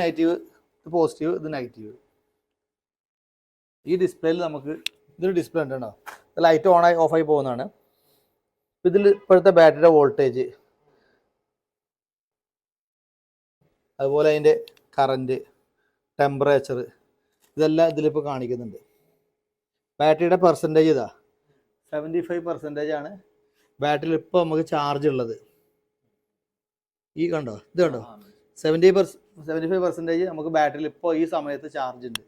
Negative ഇത് positive ഇത് negative ഈ ഡിസ്പ്ലേയിൽ നമുക്ക് ഇതൊരു ഡിസ്പ്ലേ ഉണ്ട് കേട്ടോ ലൈറ്റ് ഓണായി ഓഫായി പോകുന്നതാണ്. ഇതിൽ ഇപ്പോഴത്തെ ബാറ്ററിയുടെ വോൾട്ടേജ് അതുപോലെ അതിന്റെ കറന്റ് ടെമ്പറേച്ചർ ഇതെല്ലാം ഇതിലിപ്പോൾ കാണിക്കുന്നുണ്ട്. ബാറ്ററിയുടെ പെർസെന്റേജ് ഇതാ. സെവന്റി ഫൈവ് പെർസെന്റേജ് ആണ് ബാറ്ററിയിൽ ഇപ്പോൾ നമുക്ക് ചാർജ് ഉള്ളത്. ഈ കണ്ടോ? ഇത് കണ്ടോ? Seventy percent seventy five percentage നമുക്ക് ബാറ്ററിയിൽ ഇപ്പോൾ ഈ സമയത്ത് ചാർജ് ഉണ്ട്.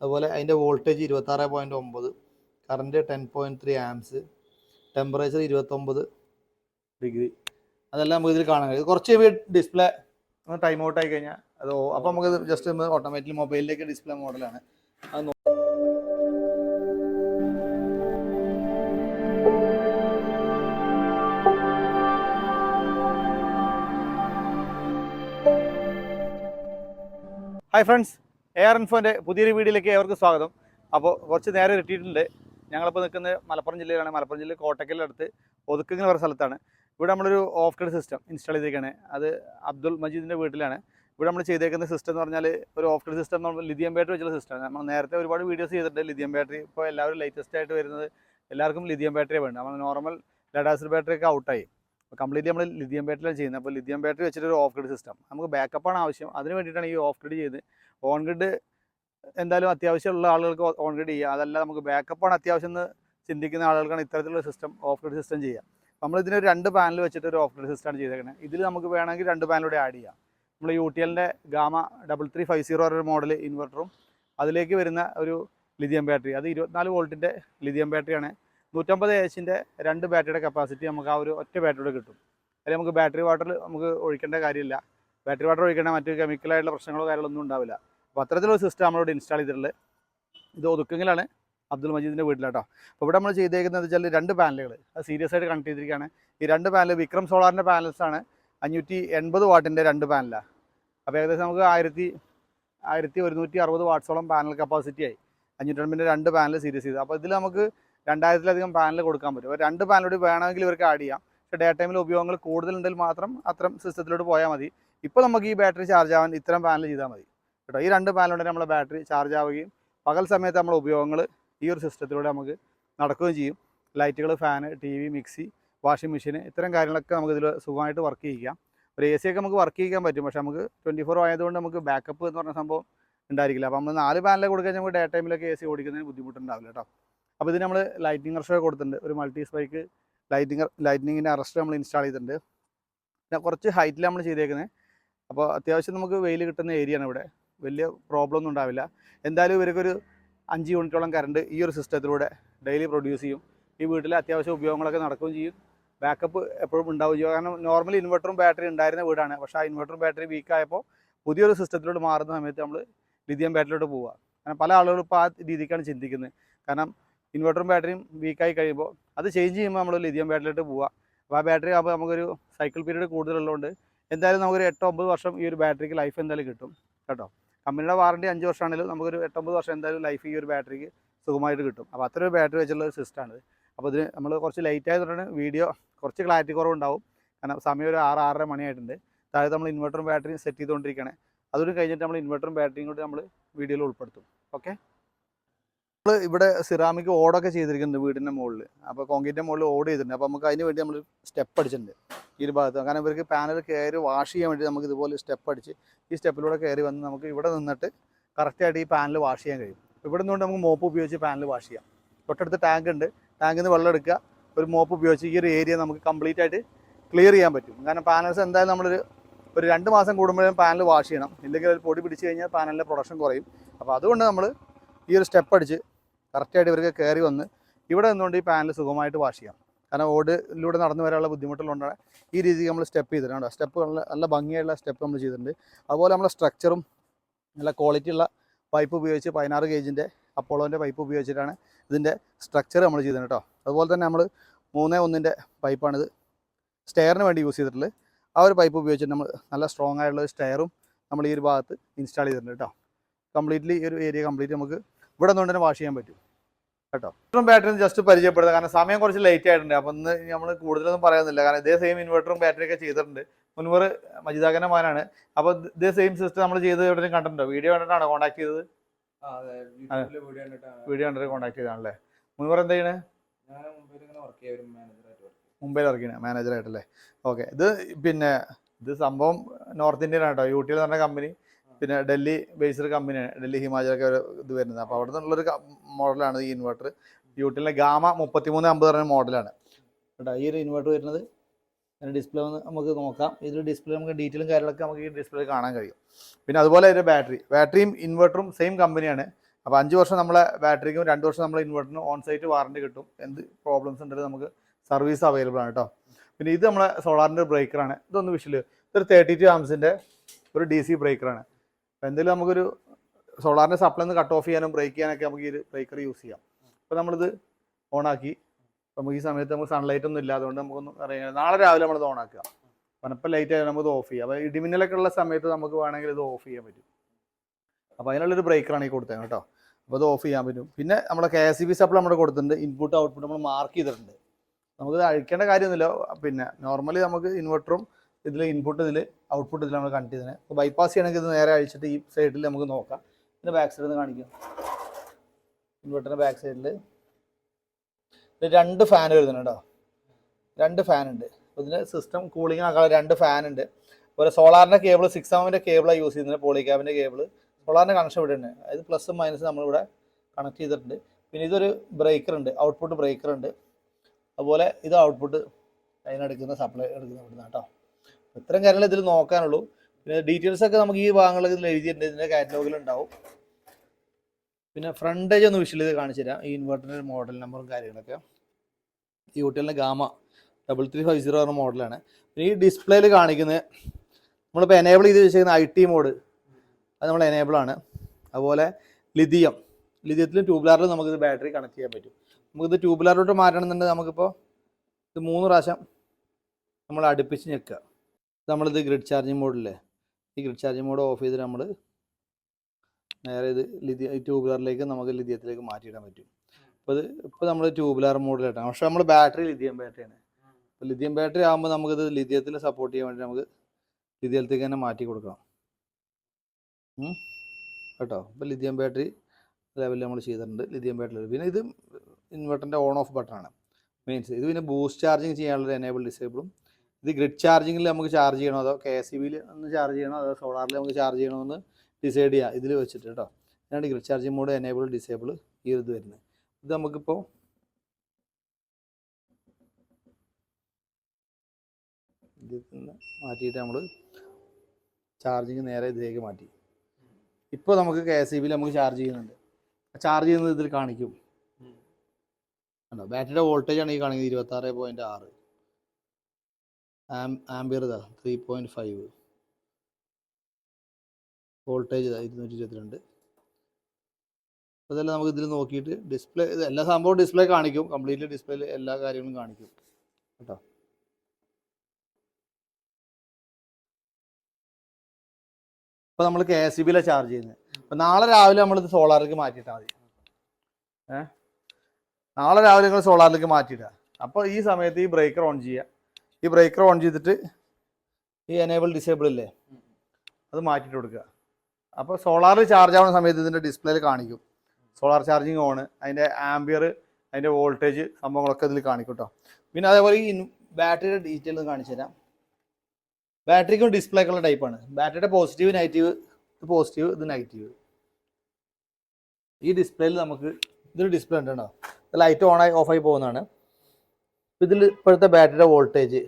അതുപോലെ അതിന്റെ വോൾട്ടേജ് ഇരുപത്താറ് പോയിന്റ് ഒമ്പത് current ten point three amps temperature ഇരുപത്തൊമ്പത് ഡിഗ്രി അതെല്ലാം നമുക്ക് ഇതിൽ കാണാൻ കഴിയും. കുറച്ച് ഡിസ്പ്ലേ ഒന്ന് ടൈം ഔട്ട് ആയി കഴിഞ്ഞാൽ അത് അപ്പോൾ നമുക്ക് ജസ്റ്റ് ഒന്ന് ഓട്ടോമാറ്റിക് മൊബൈലിലേക്ക് ഡിസ്പ്ലേ മോഡലാണ് അത് ഹായ് ഫ്രണ്ട്സ് എ ആർ ഇൻഫോന്റെ പുതിയൊരു വീഡിയോയിലേക്ക് ഏവർക്ക് സ്വാഗതം. അപ്പോൾ കുറച്ച് നേരെ എത്തിയിട്ടുണ്ട് ഞങ്ങളിപ്പോൾ നിൽക്കുന്നത് മലപ്പുറം ജില്ലയിലാണ്. മലപ്പുറം ജില്ലയിൽ അടുത്ത് ഒതുക്കിങ്ങനെ പറഞ്ഞ സ്ഥലത്താണ്. ഇവിടെ നമ്മളൊരു ഓഫ് ഗ്രിഡ് സിസ്റ്റം ഇൻസ്റ്റാൾ ചെയ്തേക്കാണ് അത് അബ്ദുൾ മജീദിന്റെ വീട്ടിലാണ്. ഇവിടെ നമ്മൾ ചെയ്തേക്കുന്ന സിസ്റ്റം എന്ന് പറഞ്ഞാൽ ഒരു ഓഫ് ഗ്രിഡ് സിസ്റ്റം നമ്മൾ ലിഥിയം ബാറ്ററി വെച്ചുള്ള സിസ്റ്റമാണ് നമ്മൾ നേരത്തെ ഒരുപാട് വീഡിയോസ് ചെയ്തിട്ടുണ്ട്. ലിഥിയം ബാറ്ററി ഇപ്പോൾ എല്ലാവരും ലേറ്റസ്റ്റ് ആയിട്ട് വരുന്നത് എല്ലാവർക്കും ലിഥിയം ബാറ്ററി വേണ്ടത്. നമ്മൾ നോർമൽ ലഡാസിൽ ബാറ്ററി ഒക്കെ ഔട്ടായി കംപ്ലീറ്റ് നമ്മൾ ലിഥിയം ബാറ്ററിയാണ് ചെയ്യുന്നത്. അപ്പോൾ ലിഥിയം ബാറ്ററി വെച്ചിട്ട് ഒരു ഓഫ് ഗ്രിഡ് സിസ്റ്റം നമുക്ക് ബാക്കപ്പാണ് ആവശ്യം. അതിന് വേണ്ടിയിട്ടാണ് ഈ ഓഫ് ഗ്രിഡ് ചെയ്ത് ഓൺ ഗ്രിഡ് എന്തായാലും അത്യാവശ്യമുള്ള ആളുകൾക്ക് ഓൺ ഗ്രിഡ് ചെയ്യുക. അതല്ല നമുക്ക് ബാക്കപ്പാണ് അത്യാവശ്യം എന്ന് ചിന്തിക്കുന്ന ആളുകൾക്കാണ് ഇത്തരത്തിലുള്ള സിസ്റ്റം ഓഫ് ഗ്രിഡ് സിസ്റ്റം ചെയ്യുക. നമ്മൾ ഇതിന് രണ്ട് പാനൽ വെച്ചിട്ട് ഒരു ഓഫ് ഗ്രിഡ് സിസ്റ്റമാണ് ചെയ്തേക്കുന്നത് ഇതിൽ നമുക്ക് വേണമെങ്കിൽ രണ്ട് പാനലൂടെ ആഡ് ചെയ്യാം. നമ്മൾ യു ടി എല്ലിന്റെ Gamma double three five zero ഒരു മോഡൽ ഇൻവെർട്ടറും അതിലേക്ക് വരുന്ന ഒരു ലിഥിയം ബാറ്ററി അത് ഇരുപത്തിനാല് വോൾട്ടിന്റെ ലിഥിയം ബാറ്ററിയാണ് നൂറ്റമ്പത് എച്ചിന്റെ രണ്ട് ബാറ്ററിയുടെ കപ്പാസിറ്റി നമുക്ക് ആ ഒരു ഒറ്റ ബാറ്ററിയുടെ കിട്ടും. അതിൽ നമുക്ക് ബാറ്ററി വാട്ടർ നമുക്ക് ഒഴിക്കേണ്ട കാര്യമില്ല. ബാറ്ററി വാട്ടർ ഒഴിക്കേണ്ട മറ്റു കെമിക്കലായിട്ടുള്ള പ്രശ്നങ്ങളോ കാര്യങ്ങളൊന്നും ഉണ്ടാവില്ല. അപ്പോൾ അത്തരത്തിലൊരു സിസ്റ്റം നമ്മളിവിടെ ഇൻസ്റ്റാൾ ചെയ്തിട്ടുള്ളത് ഇത് ഒതുക്കെങ്കിലാണ് അബ്ദുൾ മജീദിന്റെ വീട്ടിലാട്ടോ. അപ്പോൾ ഇവിടെ നമ്മൾ ചെയ്തേക്കുന്നത് വെച്ചാൽ രണ്ട് പാനലുകൾ അത് സീരിയസ് ആയിട്ട് കണക്ട് ചെയ്തിരിക്കുകയാണ്. ഈ രണ്ട് പാനൽ വിക്രം സോളാറിന്റെ പാനൽസാണ് അഞ്ഞൂറ്റി എൺപത് വാട്ടിന്റെ രണ്ട് പാനലാണ് അപ്പോൾ ഏകദേശം നമുക്ക് ആയിരത്തി ആയിരത്തി ഒരുന്നൂറ്റി അറുപത് വാട്ട്സോളം പാനൽ കപ്പാസിറ്റി ആയി. അഞ്ഞൂറ്റൻപതിന്റെ രണ്ട് പാനൽ സീരീസ് ചെയ്തു. അപ്പോൾ ഇതിൽ നമുക്ക് രണ്ടായിരത്തിലധികം പാനൽ കൊടുക്കാൻ പറ്റും. ഒരു രണ്ട് പാനലോട് വേണമെങ്കിൽ ഇവർക്ക് ആഡ് ചെയ്യാം. പക്ഷേ ഡേ ടൈമിൽ ഉപയോഗങ്ങൾ കൂടുതലുണ്ടെങ്കിൽ മാത്രം അത്തരം സിസ്റ്റത്തിലോട്ട് പോയാൽ മതി. ഇപ്പോൾ നമുക്ക് ഈ ബാറ്ററി ചാർജ് ആവാൻ ഇത്തരം പാനൽ ചെയ്താൽ മതി. കേട്ടോ ഈ രണ്ട് പാനലുണ്ടെങ്കിൽ നമ്മളെ ബാറ്ററി ചാർജ് ആവുകയും പകൽ സമയത്ത് നമ്മുടെ ഉപയോഗങ്ങൾ ഈ ഒരു സിസ്റ്റത്തിലൂടെ നമുക്ക് നടക്കുകയും ചെയ്യും. ലൈറ്റുകൾ fan T V mixie washing machine ഇത്തരം കാര്യങ്ങളൊക്കെ നമുക്ക് ഇതിൽ സുഖമായിട്ട് വർക്ക് ചെയ്യിക്കാം. ഒരു എ സി ഒക്കെ നമുക്ക് വർക്ക് ചെയ്യാൻ പറ്റും. പക്ഷേ നമുക്ക് ട്വന്റി ഫോർ ആയതുകൊണ്ട് നമുക്ക് ബാക്കപ്പ് എന്ന് പറഞ്ഞ സംഭവം ഉണ്ടായിരിക്കില്ല. അപ്പോൾ നമ്മൾ നാല് പാനലിൽ കൊടുക്കാൻ നമുക്ക് ഡേ ടൈമിലൊക്കെ എ സി ഓടിക്കുന്നതിന് ബുദ്ധിമുട്ടുണ്ടാവില്ല കേട്ടോ. അപ്പോൾ ഇതിന് നമ്മൾ ലൈറ്റിംഗ് അറസ്റ്റ് കൊടുത്തിട്ടുണ്ട്. ഒരു മൾട്ടി സ്പൈക്ക് ലൈറ്റിംഗ് ലൈറ്റിനിങ്ങിന്റെ അറസ്റ്റ് നമ്മൾ ഇൻസ്റ്റാൾ ചെയ്തിട്ടുണ്ട്. പിന്നെ കുറച്ച് ഹൈറ്റിൽ നമ്മൾ ചെയ്തേക്കുന്നത് അപ്പോൾ അത്യാവശ്യം നമുക്ക് വെയിൽ കിട്ടുന്ന ഏരിയയാണ് ഇവിടെ. വലിയ പ്രോബ്ലം ഒന്നും ഉണ്ടാവില്ല. എന്തായാലും ഇവർക്കൊരു അഞ്ച് യൂണിറ്റോളം കറണ്ട് ഈ ഒരു സിസ്റ്റത്തിലൂടെ ഡെയിലി പ്രൊഡ്യൂസ് ചെയ്യും. ഈ വീട്ടിലെ അത്യാവശ്യം ഉപയോഗങ്ങളൊക്കെ നടക്കുകയും ചെയ്യും. ബാക്കപ്പ് എപ്പോഴും ഉണ്ടാവുകയും ചെയ്യും. കാരണം നോർമലി ഇൻവെർട്ടറും ബാറ്ററി ഉണ്ടായിരുന്ന വീടാണ്. പക്ഷേ ആ ഇൻവെർട്ടറും ബാറ്ററി വീക്ക് ആയപ്പോൾ പുതിയൊരു സിസ്റ്റത്തിലോട്ട് മാറുന്ന സമയത്ത് നമ്മൾ ലിഥിയം ബാറ്ററിയിലോട്ട് പോവുക. കാരണം പല ആളുകളും ഇപ്പോൾ ആ രീതിക്കാണ് ചിന്തിക്കുന്നത്. കാരണം ഇൻവെർട്ടറും ബാറ്ററിയും വീക്കായി കഴിയുമ്പോൾ അത് ചേഞ്ച് ചെയ്യുമ്പോൾ നമ്മൾ ലിഥിയം ബാറ്ററിയിലോട്ട് പോവുക അപ്പോൾ ആ ബാറ്ററി ആകുമ്പോൾ നമുക്കൊരു സൈക്കിൾ പീരീഡ് കൂടുതലുള്ളതുകൊണ്ട് എന്തായാലും നമുക്കൊരു എട്ടോ ഒമ്പത് വർഷം ഈ ഒരു ബാറ്ററിക്ക് ലൈഫ് എന്തായാലും കിട്ടും. കേട്ടോ? കമ്പനിയുടെ വാറണ്ടി അഞ്ച് വർഷമാണെങ്കിലും നമുക്കൊരു എട്ടൊമ്പത് വർഷം എന്തായാലും ലൈഫ് ഈ ഒരു ബാറ്ററിക്ക് സുഖമായിട്ട് കിട്ടും. അപ്പോൾ അത്ര ബാറ്ററി വെച്ചുള്ള സിസ്റ്റമാണ് അപ്പോൾ ഇതിന് നമ്മൾ കുറച്ച് ലേറ്റ് ആയതുകൊണ്ടാണ് വീഡിയോ കുറച്ച് ക്ലാരിറ്റി കുറവുണ്ടാവും. കാരണം സമയം ഒരു ആറ് ആറര മണിയായിട്ടുണ്ട്. താഴെ നമ്മൾ ഇൻവെർട്ടറും ബാറ്ററിയും സെറ്റ് ചെയ്തുകൊണ്ടിരിക്കുകയാണ്. അതുകൊണ്ട് കഴിഞ്ഞിട്ട് നമ്മൾ ഇൻവെർട്ടറും ബാറ്ററിയും കൂടി നമ്മൾ വീഡിയോയിൽ ഉൾപ്പെടുത്തും. ഓക്കെ ഇവിടെ സിറാമിക് ഓടൊക്കെ ചെയ്തിരിക്കുന്നുണ്ട് വീടിന്റെ മുകളിൽ അപ്പോൾ കോൺക്രീറ്റിന്റെ മുകളിൽ ഓട് ചെയ്തിട്ടുണ്ട്. അപ്പോൾ നമുക്ക് അതിന് വേണ്ടി നമ്മൾ സ്റ്റെപ്പ് അടിച്ചിട്ടുണ്ട് ഈ ഒരു ഭാഗത്ത്. കാരണം ഇവർക്ക് പാനൽ കയറി വാഷ് ചെയ്യാൻ വേണ്ടി നമുക്ക് ഇതുപോലെ സ്റ്റെപ്പ് അടിച്ച് ഈ സ്റ്റെപ്പിലൂടെ കയറി വന്ന് നമുക്ക് ഇവിടെ നിന്നിട്ട് കറക്റ്റായിട്ട് ഈ പാനൽ വാഷ് ചെയ്യാൻ കഴിയും. ഇവിടെ നിന്നുകൊണ്ട് നമുക്ക് മോപ്പ് ഉപയോഗിച്ച് പാനൽ വാഷ് ചെയ്യാം. തൊട്ടടുത്ത് ടാങ്ക് ഉണ്ട്. ടാങ്കിൽ നിന്ന് വെള്ളം എടുക്കുക. ഒരു മോപ്പ് ഉപയോഗിച്ച് ഈ ഒരു ഏരിയ നമുക്ക് കംപ്ലീറ്റ് ആയിട്ട് ക്ലിയർ ചെയ്യാൻ പറ്റും. കാരണം പാനൽസ് എന്തായാലും നമ്മളൊരു ഒരു രണ്ട് മാസം കൂടുമ്പോഴേ പാനൽ വാഷ് ചെയ്യണം. ഇല്ലെങ്കിൽ ഒരു പൊടി പിടിച്ച് കഴിഞ്ഞാൽ പാനലിന്റെ പ്രൊഡക്ഷൻ കുറയും. അപ്പോൾ അതുകൊണ്ട് നമ്മൾ ഈ ഒരു സ്റ്റെപ്പ് അടിച്ച് കറക്റ്റായിട്ട് ഇവർക്ക് കയറി വന്ന് ഇവിടെ നിന്നുകൊണ്ട് ഈ പാനൽ സുഖമായിട്ട് വാഷ് ചെയ്യാം. കാരണം ഓടിലൂടെ നടന്നു വരാനുള്ള ബുദ്ധിമുട്ടുള്ളതുകൊണ്ടാണ് ഈ രീതിക്ക് നമ്മൾ സ്റ്റെപ്പ് ചെയ്തിട്ടുണ്ട്. സ്റ്റെപ്പ് നല്ല നല്ല ഭംഗിയായിട്ടുള്ള സ്റ്റെപ്പ് നമ്മൾ ചെയ്തിട്ടുണ്ട്. അതുപോലെ നമ്മളെ സ്ട്രക്ചറും നല്ല ക്വാളിറ്റി ഉള്ള പൈപ്പ് ഉപയോഗിച്ച് പതിനാറ് ഗേജിന്റെ അപ്പോളോന്റെ പൈപ്പ് ഉപയോഗിച്ചിട്ടാണ് ഇതിന്റെ സ്ട്രക്ചർ നമ്മൾ ചെയ്തത് കേട്ടോ. അതുപോലെ തന്നെ നമ്മൾ മൂന്ന് ഒന്നിന്റെ പൈപ്പാണിത് സ്റ്റെയറിന് വേണ്ടി യൂസ് ചെയ്തിട്ടുള്ളത്. ആ ഒരു പൈപ്പ് ഉപയോഗിച്ചിട്ട് നമ്മൾ നല്ല സ്ട്രോങ് ആയിട്ടുള്ള ഒരു സ്റ്റെയറും നമ്മൾ ഈ ഒരു ഭാഗത്ത് ഇൻസ്റ്റാൾ ചെയ്തിട്ടുണ്ട് കേട്ടോ. കംപ്ലീറ്റ്ലി ഈ ഒരു ഏരിയ കംപ്ലീറ്റ് നമുക്ക് ഇവിടെ നിന്നുകൊണ്ട് തന്നെ വാഷ് ചെയ്യാൻ പറ്റും. കേട്ടോ? ഇൻവെർട്ടറും ബാറ്ററിയും ജസ്റ്റ് പരിചയപ്പെടുന്നത് കാരണം സമയം കുറച്ച് ലേറ്റ് ആയിട്ടുണ്ട്. അപ്പം ഇന്ന് നമ്മൾ കൂടുതലൊന്നും പറയുന്നില്ല കാരണം ഇതേ സെയിം ഇൻവെർട്ടറും ബാറ്ററിയൊക്കെ ചെയ്തിട്ടുണ്ട്. മുൻവർ മജിദാഖന്റെ മാനാണ്. അപ്പോൾ ഇതേ സെയിം സിസ്റ്റം നമ്മൾ ചെയ്ത് എവിടെയും കണ്ടിട്ടുണ്ടോ? വീഡിയോ കണ്ടിട്ടാണ് കോൺടാക്ട് ചെയ്തത്? വീഡിയോ കണ്ടിട്ട് കോൺടാക്ട് ചെയ്താണല്ലേ മുൻവർ എന്താ ചെയ്യണേ? ഇങ്ങനെ വർക്ക് മുംബൈയിൽ ഇറക്കിയാണ് മാനേജറായിട്ടല്ലേ ഓക്കെ ഇത് പിന്നെ ഇത് സംഭവം നോർത്ത് ഇന്ത്യയിലാണ് കേട്ടോ. യു ടി പറഞ്ഞ കമ്പനി പിന്നെ ഡൽഹി ബേസ്ഡ് കമ്പനിയാണ് ഡൽഹി ഹിമാചലൊക്കെ ഇത് വരുന്നത്. അപ്പോൾ അവിടെ നിന്നുള്ളൊരു മോഡലാണ് ഈ ഇൻവെർട്ടർ യൂട്ടിലെ ഗാമ മുപ്പത്തിമൂന്ന് അമ്പത് പറഞ്ഞ മോഡലാണ് കേട്ടോ ഈ ഒരു ഇൻവെർട്ടർ വരുന്നത് ഡിസ്പ്ലേ ഒന്ന് നമുക്ക് നോക്കാം. ഇതിൽ ഡിസ്പ്ലേ നമുക്ക് ഡീറ്റെയിലും കാര്യങ്ങളൊക്കെ നമുക്ക് ഈ ഡിസ്പ്ലേ കാണാൻ കഴിയും. പിന്നെ അതുപോലെ അതിന്റെ ബാറ്ററി ബാറ്ററിയും ഇൻവെർട്ടറും സെയിം കമ്പനിയാണ് അപ്പോൾ അഞ്ച് വർഷം നമ്മളെ ബാറ്ററിക്കും രണ്ട് വർഷം നമ്മളെ ഇൻവെർട്ടറിനും ഓൺ സൈറ്റ് വാറണ്ടി കിട്ടും. എന്ത് പ്രോബ്ലംസ് ഉണ്ടെങ്കിലും നമുക്ക് സർവീസ് അവൈലബിൾ ആണ് കേട്ടോ പിന്നെ ഇത് നമ്മളെ സോളാറിന്റെ ബ്രേക്കറാണ് ഇതൊന്ന് വിഷയം ഇതൊരു തേർട്ടി ടു ആംസിന്റെ ഒരു ഡി സി ബ്രേക്കറാണ് എന്തെങ്കിലും നമുക്കൊരു സോളാറിന്റെ സപ്ലൈ നിന്ന് കട്ട് ഓഫ് ചെയ്യാനും ബ്രേക്ക് ചെയ്യാനൊക്കെ നമുക്ക് ഈ ബ്രേക്കർ യൂസ് ചെയ്യാം. അപ്പോൾ നമ്മളിത് ഓണാക്കി നമുക്ക് ഈ സമയത്ത് നമുക്ക് സൺലൈറ്റ് ഒന്നും ഇല്ല. അതുകൊണ്ട് നമുക്കൊന്നും അറിയാം. നാളെ രാവിലെ നമ്മളിത് ഓണാക്കുക പനപ്പം ലൈറ്റ് ആയാലും നമുക്ക് ഓഫ് ചെയ്യാം. അപ്പോൾ ഇടിമിന്നലൊക്കെ ഉള്ള സമയത്ത് നമുക്ക് വേണമെങ്കിൽ ഇത് ഓഫ് ചെയ്യാൻ പറ്റും. അപ്പോൾ അതിനുള്ളൊരു ബ്രേക്കറാണ് ഈ കൊടുത്തത് കേട്ടോ. അപ്പോൾ ഇത് ഓഫ് ചെയ്യാൻ പറ്റും. പിന്നെ നമ്മുടെ കെ എസ് ബി സപ്ലൈ നമ്മുടെ കൊടുത്തിട്ടുണ്ട്. ഇൻപുട്ട് ഔട്ട്പുട്ട് നമ്മൾ മാർക്ക് ചെയ്തിട്ടുണ്ട്. നമുക്കിത് അഴിക്കേണ്ട കാര്യമൊന്നുമില്ല. പിന്നെ നോർമലി നമുക്ക് ഇൻവെർട്ടറും ഇതിൽ ഇൻപുട്ട് ഇതിൽ ഔട്ട്പുട്ട് ഇതിൽ നമ്മൾ കണക്ട് ചെയ്തത് അപ്പോൾ ബൈപ്പാസ് ചെയ്യണമെങ്കിൽ ഇത് നേരെ അഴിച്ചിട്ട് ഈ സൈഡിൽ നമുക്ക് നോക്കാം. ഇതിന്റെ ബാക്ക് സൈഡിൽ നിന്ന് കാണിക്കാം. ഇൻവെർട്ടറിന്റെ ബാക്ക് സൈഡിൽ രണ്ട് ഫാൻ വരുന്നുണ്ട് കേട്ടോ രണ്ട് ഫാൻ ഉണ്ട്. ഇതിന് സിസ്റ്റം കൂളിംഗ് ആക്കാനുള്ള രണ്ട് ഫാൻ ഉണ്ട്. അതുപോലെ സോളാറിന്റെ കേബിൾ സിക്സ് എമ്മിന്റെ കേബിളാണ് യൂസ് ചെയ്യുന്നത്. പോളിക്യാബിന്റെ കേബിൾ സോളാറിന്റെ കണക്ഷൻ ഇവിടെ ഉണ്ട്. അതായത് പ്ലസും മൈനസ് നമ്മളിവിടെ കണക്ട് ചെയ്തിട്ടുണ്ട്. പിന്നെ ഇതൊരു ബ്രേക്കർ ഉണ്ട്. ഔട്ട്പുട്ട് ബ്രേക്കർ ഉണ്ട്. അതുപോലെ ഇത് ഔട്ട്പുട്ട് അതിനെടുക്കുന്ന സപ്ലൈ എടുക്കുന്ന ഇവിടുന്ന് കേട്ടോ ഇത്രയും കാര്യങ്ങൾ ഇതിൽ നോക്കാനുള്ളൂ. പിന്നെ ഡീറ്റെയിൽസ് ഒക്കെ നമുക്ക് ഈ ഭാഗങ്ങളൊക്കെ ഇതിൽ എഴുതിയിട്ടുണ്ട്. ഇതിന്റെ കാറ്റലോഗിൽ ഉണ്ടാവും. പിന്നെ ഫ്രണ്ടേജ് ഒന്ന് വിഷ്വൽ ചെയ്ത് കാണിച്ചു തരാം. ഈ ഇൻവെർട്ടറിന്റെ മോഡൽ നമ്പറും കാര്യങ്ങളൊക്കെ. ഈ കുട്ടികളുടെ Gamma double three five zero പറഞ്ഞ മോഡലാണ് പിന്നെ ഈ ഡിസ്പ്ലേയിൽ കാണിക്കുന്നത് നമ്മളിപ്പോൾ എനേബിൾ ചെയ്ത് വെച്ചിരിക്കുന്ന ഐ ടി മോഡ് അത് നമ്മൾ എനേബിൾ ആണ്. അതുപോലെ ലിഥിയം ലിഥിയത്തിലും ട്യൂബ്ലാറിലും നമുക്കിത് ബാറ്ററി കണക്ട് ചെയ്യാൻ പറ്റും. നമുക്കിത് ട്യൂബ്ലാറിലോട്ട് മാറ്റണമെന്നുണ്ടെങ്കിൽ നമുക്കിപ്പോൾ ഇത് മൂന്ന് പ്രാവശ്യം നമ്മൾ അടുപ്പിച്ച് ഞെക്കുക. നമ്മളിത് ഗ്രിഡ് ചാർജിങ് മോഡില്ലേ ഈ ഗ്രിഡ് ചാർജിങ് മോഡ് ഓഫ് ചെയ്തിട്ട് നമ്മൾ നേരെ ഇത് ഈ ട്യൂബ്ലാറിലേക്ക് നമുക്ക് ലിഥിയത്തിലേക്ക് മാറ്റിയിടാൻ പറ്റും. അപ്പോൾ ഇത് ഇപ്പോൾ നമ്മൾ ട്യൂബ്ലാർ മോഡിലായിട്ടാണ് പക്ഷേ നമ്മൾ ബാറ്ററി ലിഥിയം ബാറ്ററിയാണ് അപ്പോൾ ലിഥിയം ബാറ്ററി ആകുമ്പോൾ നമുക്കിത് ലിഥിയത്തിൽ സപ്പോർട്ട് ചെയ്യാൻ വേണ്ടി നമുക്ക് ലിഥിയത്തിലേക്ക് തന്നെ മാറ്റി കൊടുക്കണം. കേട്ടോ? ഇപ്പോൾ ലിഥിയം ബാറ്ററി ലെവലിൽ നമ്മൾ ചെയ്തിട്ടുണ്ട്. ലിഥിയം ബാറ്ററി പിന്നെ ഇത് ഇൻവെർട്ടറിന്റെ ഓൺ ഓഫ് ബട്ടൺ ആണ്. മീൻസ് ഇത് പിന്നെ ബൂസ്റ്റ് ചാർജിങ് ചെയ്യാനുള്ള എനേബിൾ ഡിസേബിളും ഇത് ഗ്രിഡ് ചാർജിങ്ങിൽ നമുക്ക് ചാർജ് ചെയ്യണോ? അതോ കെ എസ് ബിയിൽ ഒന്ന് ചാർജ് ചെയ്യണോ? അതോ സോളാറിൽ നമുക്ക് ചാർജ് ചെയ്യണമെന്ന് ഡിസൈഡ് ചെയ്യാം. ഇതിൽ വെച്ചിട്ട് കേട്ടോ. ഇതാണ് grid charging mode enable disable ഈ ഒരു ഇത് വരുന്നത്. ഇത് നമുക്കിപ്പോൾ ഇതിൽ നിന്ന് മാറ്റിയിട്ട് നമ്മൾ ചാർജിങ് നേരെ ഇതിലേക്ക് മാറ്റി. ഇപ്പോൾ നമുക്ക് കെ എസ് ബിയിൽ നമുക്ക് ചാർജ് ചെയ്യുന്നുണ്ട്. ചാർജ് ചെയ്യുന്നത് ഇതിൽ കാണിക്കും. കണ്ടോ? ബാറ്ററിയുടെ വോൾട്ടേജ് ആണ് ഈ കാണിക്കുന്നത് ഇരുപത്തി ആറ് പോയിന്റ് ആറ്. ആംബിയർ ഇതാ ത്രീ പോയിന്റ് ഫൈവ് വോൾട്ടേജ് ഇതാ ഇരുന്നൂറ്റി ഇരുപത്തിരണ്ട് അതെല്ലാം നമുക്ക് ഇതിൽ നോക്കിയിട്ട് ഡിസ്പ്ലേ ഇത് എല്ലാ സംഭവവും ഡിസ്പ്ലേ കാണിക്കും. കംപ്ലീറ്റ്ലി ഡിസ്പ്ലേയിൽ എല്ലാ കാര്യങ്ങളും കാണിക്കും. കേട്ടോ? ഇപ്പോൾ നമ്മൾ കെ എസ് ബിയിലാണ് ചാർജ് ചെയ്യുന്നത് അപ്പം നാളെ രാവിലെ നമ്മളിത് സോളാറിലേക്ക് മാറ്റിയിട്ടാൽ മതി. ഏ? നാളെ രാവിലെ നിങ്ങൾ സോളാറിലേക്ക് മാറ്റിയിട്ടാൽ അപ്പോൾ ഈ സമയത്ത് ഈ ബ്രേക്കർ ഓൺ ചെയ്യുക ഈ ബ്രേക്കർ ഓൺ ചെയ്തിട്ട് ഈ എനേബിൾ ഡിസേബിൾ ഇല്ലേ? അത് മാറ്റിയിട്ട് കൊടുക്കുക. അപ്പോൾ സോളാറിൽ ചാർജ് ആവുന്ന സമയത്ത് ഇതിന്റെ ഡിസ്പ്ലേയിൽ കാണിക്കും. സോളാർ ചാർജിങ് ഓൺ അതിന്റെ ആംബിയർ അതിന്റെ വോൾട്ടേജ് സംഭവങ്ങളൊക്കെ ഇതിൽ കാണിക്കും കേട്ടോ പിന്നെ അതേപോലെ ഈ ബാറ്ററിയുടെ ഡീറ്റെയിൽ കാണിച്ചു തരാം. ബാറ്ററിക്കും ഡിസ്പ്ലേ ഒക്കെ ഉള്ള ടൈപ്പാണ് ബാറ്ററിയുടെ പോസിറ്റീവ് നെഗറ്റീവ് ഇത് പോസിറ്റീവ് ഇത് നെഗറ്റീവ് ഈ ഡിസ്പ്ലേയിൽ നമുക്ക് ഇതൊരു ഡിസ്പ്ലേ ഉണ്ട് കേട്ടോ ലൈറ്റ് ഓൺ ആയി ഓഫായി പോകുന്നതാണ്. ഇതിൽ ഇപ്പോഴത്തെ ബാറ്ററിയുടെ വോൾട്ടേജ്.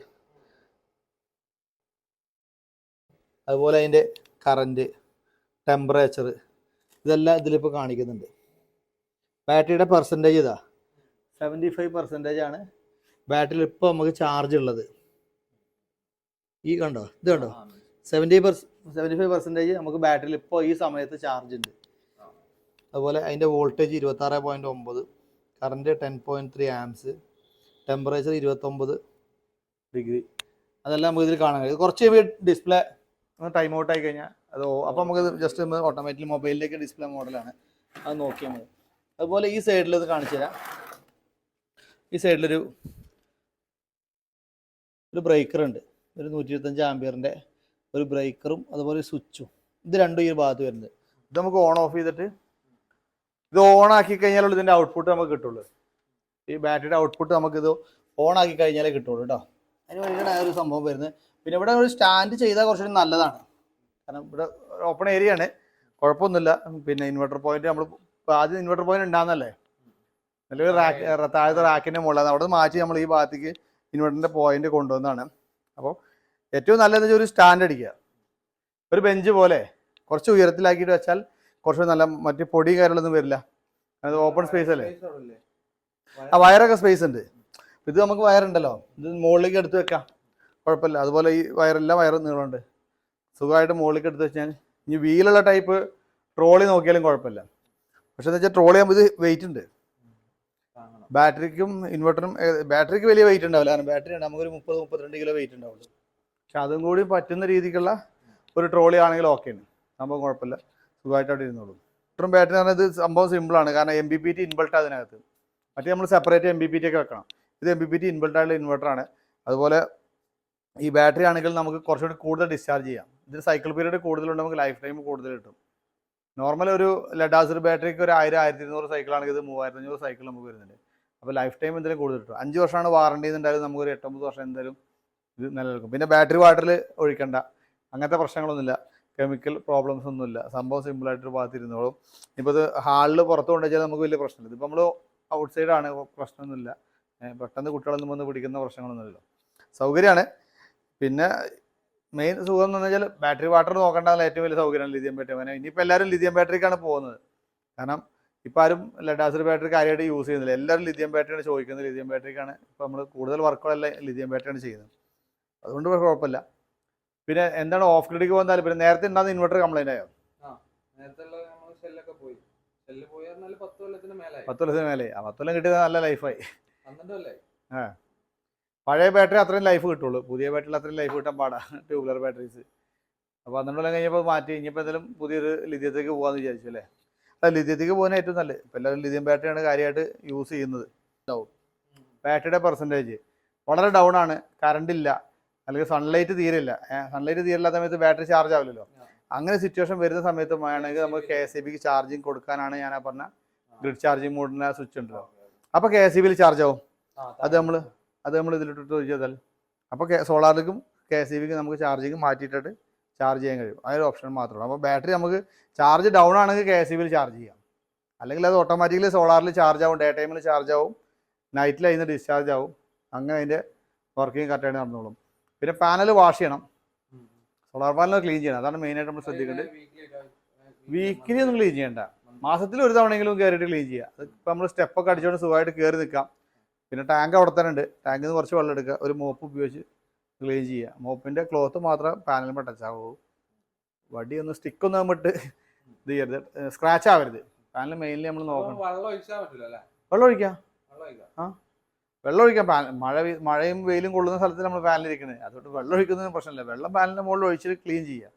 അതുപോലെ അതിന്റെ കറന്റ് ടെമ്പറേച്ചർ ഇതെല്ലാം ഇതിലിപ്പോൾ കാണിക്കുന്നുണ്ട്. ബാറ്ററിയുടെ പെർസെന്റേജ് ഇതാ. സെവന്റി ഫൈവ് പെർസെന്റേജ് ആണ് ബാറ്ററിയിൽ ഇപ്പോൾ നമുക്ക് ചാർജ് ഉള്ളത്. ഈ കണ്ടോ? ഇത് കണ്ടോ? Seventy per se seventy five percentage നമുക്ക് ബാറ്ററിയിൽ ഇപ്പോൾ ഈ സമയത്ത് ചാർജ് ഉണ്ട്. അതുപോലെ അതിന്റെ വോൾട്ടേജ് ഇരുപത്താറ് പോയിന്റ് ഒമ്പത് current ten point three amps temperature ഇരുപത്തൊമ്പത് ഡിഗ്രി അതെല്ലാം നമുക്ക് ഇതിൽ കാണാൻ കഴിയും. കുറച്ച് ഡിസ്പ്ലേ ഒന്ന് ടൈം ഔട്ട് ആയി കഴിഞ്ഞാൽ അത് അപ്പോൾ നമുക്ക് ജസ്റ്റ് ഒന്ന് ഓട്ടോമാറ്റിക് മൊബൈലിലേക്ക് ഡിസ്പ്ലേ മോഡലാണ് അത് നോക്കിയാൽ മതി. അതുപോലെ ഈ സൈഡിൽ ഇത് കാണിച്ചു തരാം. ഈ സൈഡിലൊരു ഒരു ബ്രേക്കർ ഉണ്ട്. ഒരു നൂറ്റി ഇരുപത്തഞ്ച് ആംബിയറിന്റെ ഒരു ബ്രേക്കറും അതുപോലെ സ്വിച്ചും ഇത് രണ്ടും ഈ ഭാഗത്ത് വരുന്നത്. ഇത് നമുക്ക് ഓൺ ഓഫ് ചെയ്തിട്ട് ഇത് ഓൺ ആക്കി കഴിഞ്ഞാലുള്ള ഇതിന്റെ ഔട്ട്പുട്ട് നമുക്ക് കിട്ടുള്ളൂ. ഈ ബാറ്ററിയുടെ ഔട്ട്പുട്ട് നമുക്കിത് ഓൺ ആക്കി കഴിഞ്ഞാലേ കിട്ടുള്ളൂ കേട്ടോ. അതിന് വേണ്ടിയിട്ടാണ് ഒരു സംഭവം വരുന്നത്. പിന്നെ ഇവിടെ ഒരു സ്റ്റാൻഡ് ചെയ്താൽ കുറച്ചുകൂടി നല്ലതാണ്. കാരണം ഇവിടെ ഓപ്പൺ ഏരിയ ആണ്. കുഴപ്പമൊന്നുമില്ല. പിന്നെ ഇൻവെർട്ടർ പോയിന്റ് നമ്മൾ ആദ്യം ഇൻവെർട്ടർ പോയിന്റ് ഉണ്ടാകുന്നല്ലേ നല്ലൊരു റാക്ക് താഴത്തെ റാക്കിന്റെ മുകളിലാണ്. അവിടെ മാറ്റി നമ്മൾ ഈ ഭാഗത്തേക്ക് ഇൻവെർട്ടറിന്റെ പോയിന്റ് കൊണ്ടുവന്നതാണ്. അപ്പോൾ ഏറ്റവും നല്ലതെന്ന് വെച്ചാൽ ഒരു സ്റ്റാൻഡ് അടിക്കുക. ഒരു ബെഞ്ച് പോലെ. കുറച്ച് ഉയരത്തിലാക്കിയിട്ട് വെച്ചാൽ കുറച്ച് നല്ല മറ്റു പൊടി കാര്യങ്ങളൊന്നും വരില്ല. അത് ഓപ്പൺ സ്പേസ് അല്ലേ? ആ വയറൊക്കെ സ്പേസ് ഉണ്ട്. ഇത് നമുക്ക് വയറുണ്ടല്ലോ. ഇത് മുകളിലേക്ക് എടുത്ത് വെക്കാം. കുഴപ്പമില്ല. അതുപോലെ ഈ വയറെല്ലാം വയറും നീളമുണ്ട്. സുഖമായിട്ട് മുകളിലേക്ക് എടുത്ത് വെച്ചാൽ ഇനി വീലുള്ള ടൈപ്പ് ട്രോളി നോക്കിയാലും കുഴപ്പമില്ല. പക്ഷെ എന്ന് വെച്ചാൽ ട്രോളി ആകുമ്പോൾ ഇത് വെയിറ്റ് ഉണ്ട്. ബാറ്ററിക്കും ഇൻവെർട്ടറും ബാറ്ററിക്ക് വലിയ വെയിറ്റ് ഉണ്ടാവില്ല. കാരണം ബാറ്ററി ഉണ്ട്. നമുക്കൊരു മുപ്പത് മുപ്പത്തിരണ്ട് കിലോ വെയിറ്റ് ഉണ്ടാവുള്ളൂ. പക്ഷെ അതും കൂടി പറ്റുന്ന രീതിക്കുള്ള ഒരു ട്രോളി ആണെങ്കിൽ ഓക്കെയാണ് സംഭവം കുഴപ്പമില്ല. സുഖമായിട്ട് അവിടെ ഇരുന്നോളൂ. ഇത്രയും ബാറ്ററി എന്ന് പറഞ്ഞാൽ ഇത് സംഭവം സിമ്പിളാണ് കാരണം M B P T inbuilt അതിനകത്ത്. മറ്റേ നമ്മൾ separate M B P T ഒക്കെ വെക്കണം. ഇത് M B P T inverter ആയിട്ടുള്ള ഇൻവെർട്ടറാണ് അതുപോലെ ഈ ബാറ്ററി ആണെങ്കിൽ നമുക്ക് കുറച്ചുകൂടി കൂടുതൽ ഡിസ്ചാർജ് ചെയ്യാം. ഇതിന് സൈക്കിൾ പീരീഡ് കൂടുതലുണ്ട് നമുക്ക് ലൈഫ് ടൈം കൂടുതൽ കിട്ടും. നോർമൽ ഒരു ലഡാസർ ബാറ്ററിക്ക് ഒരു ആയിരം ആയിരത്തി ഇരുന്നൂറ് സൈക്കിളാണെങ്കിൽ ഇത് മൂവായിരത്തി അഞ്ഞൂറ് സൈക്കിൾ നമുക്ക് വരുന്നുണ്ട്. അപ്പോൾ ലൈഫ് ടൈം എന്തെങ്കിലും കൂടുതൽ കിട്ടും. അഞ്ച് വർഷമാണ് വാറണ്ടി എന്നുണ്ടായാലും നമുക്ക് ഒരു എട്ടൊമ്പത് വർഷം എന്തായാലും ഇത് നിലനിൽക്കും. പിന്നെ ബാറ്ററി വാട്ടറിൽ ഒഴിക്കണ്ട. അങ്ങനത്തെ പ്രശ്നങ്ങളൊന്നുമില്ല. കെമിക്കൽ പ്രോബ്ലംസ് ഒന്നുമില്ല. സംഭവം സിമ്പിളായിട്ടൊരു ഭാഗത്ത് ഇരുന്നോളും. ഇപ്പോൾ ഇത് ഹാളിൽ പുറത്ത് കൊണ്ടുവച്ചാൽ നമുക്ക് വലിയ പ്രശ്നമില്ല. ഇതിപ്പോൾ നമ്മൾ ഔട്ട് സൈഡാണ് പ്രശ്നമൊന്നുമില്ല. പെട്ടെന്ന് കുട്ടികളൊന്നും വന്ന് പിടിക്കുന്ന പ്രശ്നങ്ങളൊന്നുമില്ല സൗകര്യമാണ്. പിന്നെ മെയിൻ സുഖം എന്ന് വെച്ചാൽ ബാറ്ററി വാട്ടർ നോക്കേണ്ടതാണ് ഏറ്റവും വലിയ സൗകര്യമാണ് ലിഥിയം ബാറ്ററി അങ്ങനെ ഇനിയിപ്പോൾ എല്ലാവരും ലിഥിയം ബാറ്ററിക്കാണ് പോകുന്നത്. കാരണം ഇപ്പോൾ ആരും ലഡാസർ ബാറ്ററി കാര്യമായിട്ട് യൂസ് ചെയ്യുന്നില്ല. എല്ലാവരും ലിഥിയം ബാറ്ററിയാണ് ചോദിക്കുന്നത്. ലിഥിയം ബാറ്ററിക്കാണ് ഇപ്പോൾ നമ്മൾ കൂടുതൽ വർക്കുകളെല്ലാം ലിഥിയം ബാറ്ററിയാണ് ചെയ്യുന്നത്. അതുകൊണ്ട് കുഴപ്പമില്ല. പിന്നെ എന്താണ് ഓഫ് ഗ്രിഡിക്ക് പോകാൻ താല്പര്യം? നേരത്തെ ഉണ്ടാകുന്ന ഇൻവെർട്ടർ കംപ്ലൈന്റ് ആയോ? നേരത്തെ പത്ത് കൊല്ലത്തിന് മേലായി. പത്ത് ആ പത്ത് കൊല്ലം കിട്ടിയത് നല്ല ലൈഫായി ആ. പഴയ ബാറ്ററി അത്രയും ലൈഫ് കിട്ടുള്ളൂ. പുതിയ ബാറ്ററിയിൽ അത്രയും ലൈഫ് കിട്ടാൻ പാടാ. ട്യൂബ്ലർ ബാറ്ററീസ് അപ്പോൾ പന്ത്രണ്ട് കൊല്ലം കഴിഞ്ഞപ്പോൾ മാറ്റി. ഇനിയിപ്പോൾ എന്തെങ്കിലും പുതിയൊരു ലിഥിയത്തേക്ക് പോകാമെന്ന് വിചാരിച്ചു അല്ലേ? അല്ല ലിഥിയത്തേക്ക് പോകുന്ന ഏറ്റവും നല്ലത്. ഇപ്പം എല്ലാവരും ലിഥിയം ബാറ്ററിയാണ് കാര്യമായിട്ട് യൂസ് ചെയ്യുന്നത്. ബാറ്ററിയുടെ പെർസെന്റേജ് വളരെ ഡൗൺ ആണ്. കറണ്ട് ഇല്ല. അല്ലെങ്കിൽ സൺലൈറ്റ് തീരില്ല സൺലൈറ്റ് തീരില്ലാത്ത സമയത്ത് ബാറ്ററി ചാർജ് ആവില്ലല്ലോ. അങ്ങനെ സിറ്റുവേഷൻ വരുന്ന സമയത്ത് വേണമെങ്കിൽ നമുക്ക് കെ എസ് ഇ ബിക്ക് ചാർജിങ് കൊടുക്കാനാണ് ഞാൻ ആ പറഞ്ഞ ഗ്രിഡ് ചാർജിങ് മോഡിന് സ്വിച്ച് ഉണ്ടല്ലോ. അപ്പൊ കെ എസ് ഇ ബിയിൽ ചാർജ് ആവും. അത് നമ്മൾ അത് നമ്മൾ ഇതിലിട്ടിട്ട് ചെയ്താൽ. അപ്പോൾ സോളാറിലേക്കും കെ എസ് ഇ ബിക്ക് നമുക്ക് ചാർജിങ് മാറ്റിയിട്ടിട്ട് ചാർജ് ചെയ്യാൻ കഴിയും. ആ ഒരു ഓപ്ഷൻ മാത്രമേ അപ്പോൾ ബാറ്ററി നമുക്ക് ചാർജ് ഡൗൺ ആണെങ്കിൽ കെ എസ് ഇ ബിയിൽ ചാർജ് ചെയ്യാം. അല്ലെങ്കിൽ അത് ഓട്ടോമാറ്റിക്കലി സോളാറിൽ ചാർജ് ആവും ഡേ ടൈമിൽ ചാർജ് ആവും നൈറ്റിൽ അതിന് ഡിസ്ചാർജ് ആവും. അങ്ങനെ അതിന്റെ വർക്കിംഗ് കറക്റ്റായിട്ട് നടന്നോളും. പിന്നെ പാനൽ വാഷ് ചെയ്യണം. സോളാർ പാനൽ ക്ലീൻ ചെയ്യണം. അതാണ് മെയിനായിട്ട് നമ്മൾ ശ്രദ്ധിക്കേണ്ടത്. വീക്കിലി ഒന്നും ക്ലീൻ ചെയ്യണ്ട. മാസത്തിൽ ഒരു തവണയെങ്കിലും കയറിയിട്ട് ക്ലീൻ ചെയ്യുക. അതിപ്പോൾ നമ്മൾ സ്റ്റെപ്പൊക്കെ അടിച്ചുകൊണ്ട് സുഖമായിട്ട് കയറി നിൽക്കാം പിന്നെ ടാങ്ക് അവിടെ തന്നെ ഉണ്ട്. ടാങ്കിൽ നിന്ന് കുറച്ച് വെള്ളം എടുക്കുക. ഒരു മോപ്പ് ഉപയോഗിച്ച് ക്ലീൻ ചെയ്യുക. മോപ്പിന്റെ ക്ലോത്ത് മാത്രം പാനലിൽ ടച്ച് ആവുള്ളൂ. വടി ഒന്ന് സ്റ്റിക്കൊന്നും നമ്മിട്ട് ഇത് ചെയ്യരുത്. സ്ക്രാച്ച് ആവരുത്. പാനൽ മെയിൻലി നമ്മൾ നോക്കണം. വെള്ളം ഒഴിക്കാം. വെള്ളം ഒഴിക്കാം വെള്ളം ഒഴിക്കാം പാൻ മഴ മഴയും വെയിലും കൊള്ളുന്ന സ്ഥലത്ത് നമ്മൾ പാനലിരിക്കുന്നത് അതുകൊണ്ട് വെള്ളം ഒഴിക്കുന്നതിന് പ്രശ്നമില്ല. വെള്ളം പാനലിന്റെ മുകളിൽ ഒഴിച്ച് ക്ലീൻ ചെയ്യുക.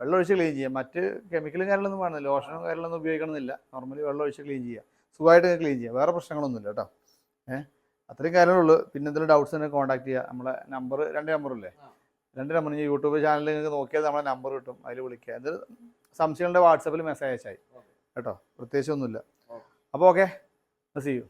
വെള്ളം ഒഴിച്ച് ക്ലീൻ ചെയ്യുക. മറ്റ് കെമിക്കലും കാര്യങ്ങളൊന്നും വേണമെന്നില്ല ലോഷനും കാര്യങ്ങളൊന്നും ഉപയോഗിക്കണമെന്നില്ല. നോർമലി വെള്ളം ഒഴിച്ച് ക്ലീൻ ചെയ്യുക. സുഖമായിട്ട് ക്ലീൻ ചെയ്യുക. വേറെ പ്രശ്നങ്ങളൊന്നുമില്ല കേട്ടോ. ഏഹ് അത്രയും കാര്യങ്ങളുള്ളൂ പിന്നെ എന്തെങ്കിലും ഡൗട്ട്സ് ഉണ്ടെങ്കിൽ കോൺടാക്ട് ചെയ്യുക. നമ്മളെ നമ്പർ രണ്ട് നമ്പറില്ലേ. രണ്ട് നമ്പർ ഞാൻ യൂട്യൂബ് ചാനലിൽ നിങ്ങൾക്ക് നോക്കിയാൽ നമ്മളെ നമ്പർ കിട്ടും. അതിൽ വിളിക്കുക. എന്ത് സംശയങ്ങളുടെ വാട്സപ്പിൽ മെസ്സേജ് അയച്ചായി. കേട്ടോ. പ്രത്യേകിച്ചൊന്നുമില്ല. അപ്പോൾ ഓക്കെ സി യു